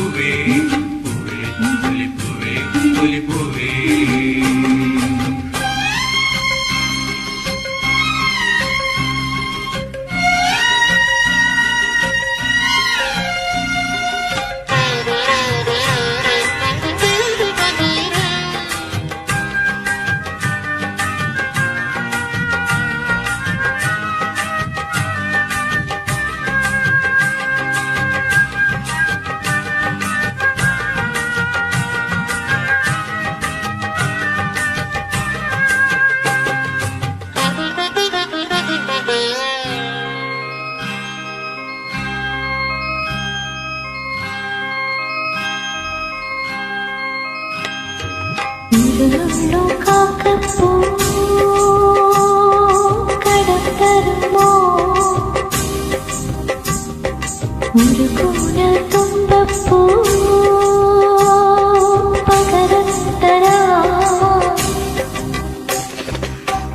പൂവേ പൂവേ പൂവേ പൂവേ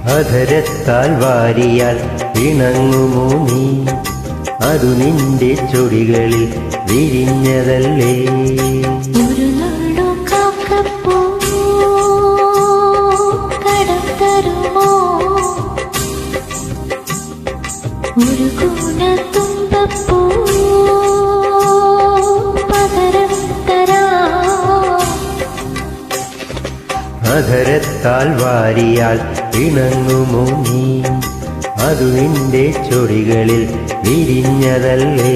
അധരത്താൽ വാരിയാൽ ഇണങ്ങുമോ നീ? അതു നിന്റെ ചൊടികളിൽ വിരിഞ്ഞതല്ലേ. ഒരു അധരത്താൽ വാരിയാൽ ഇണങ്ങുമോ നീ? അതു നിന്റെ ചൊടികളിൽ വിരിഞ്ഞതല്ലേ?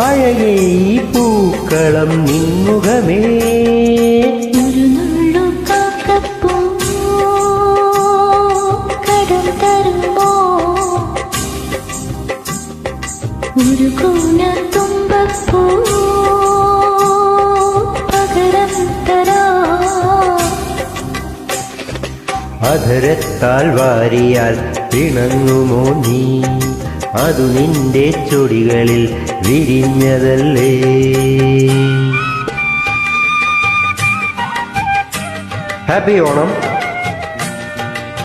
അഴകേ ഈ പൂക്കളം നിൻമുഖമേ. ഒരു കൂന തുമ്പപ്പൂ പകരം തരാം അധരത്താൽ വാരിയാൽ പിണങ്ങുമോ നീ? അതു നിന്റെ ചൊടികളിൽ വിരിഞ്ഞതല്ലേ? ഹാപ്പി ഓണം.